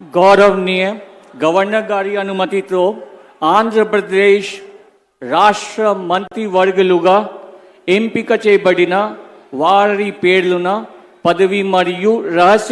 గౌరవనీయ గవర్నర్ గారి అనుమతితో ఆంధ్రప్రదేశ్ రాష్ట్ర మంత్రివర్గులుగా ఎంపిక చేయబడిన వారి పేర్లున పదవి మరియు రహస్య